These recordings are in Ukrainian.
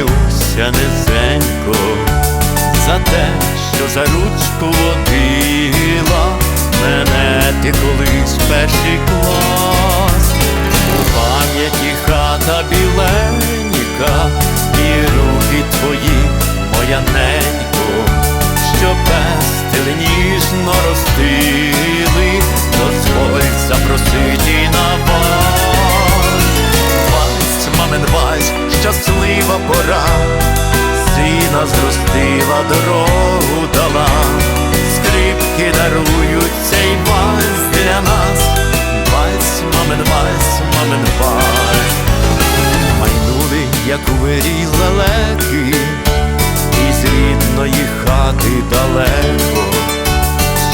сміюся низенько за те, що за ручку водила мене ти колись перший клас, у пам'яті хата біленька, і руки твої, моя ненько, що пестили ніжно ростила. Щаслива пора, сина зростила, дорогу дала, скрипки дарують цей вальс для нас. Вальс, мамин вальс, мамин вальс, майнули, як у вирій лелеки, із рідної хати далеко,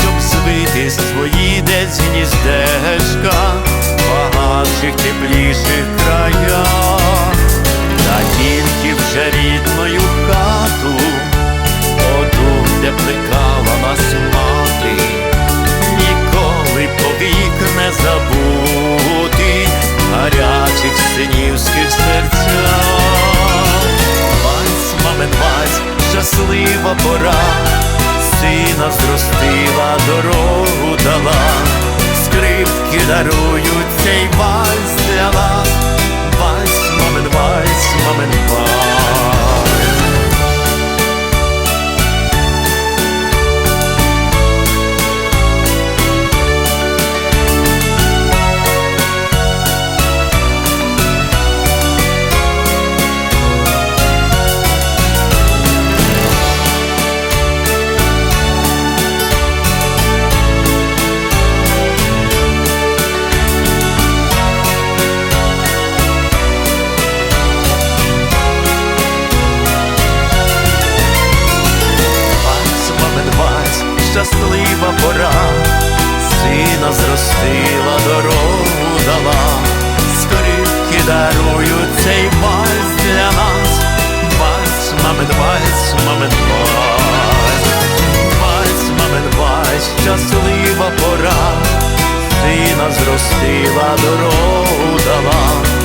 щоб звити свої десь гніздечка, багатших тепліших краях, тільки вже рідною хату, оту, де плекала нас мати, ніколи повік не забути гарячих синівських серцях. Вальс, мамин вальс, щаслива пора, сина зростила, дорогу дала, скрипки дарують цей щаслива пора, сина зростила, дорогу дала, скрипки дарують цей вальс для нас. Вальс, мамин вальс, мамин вальс, вальс, мамин вальс, щаслива пора, сина зростила, дорогу дала,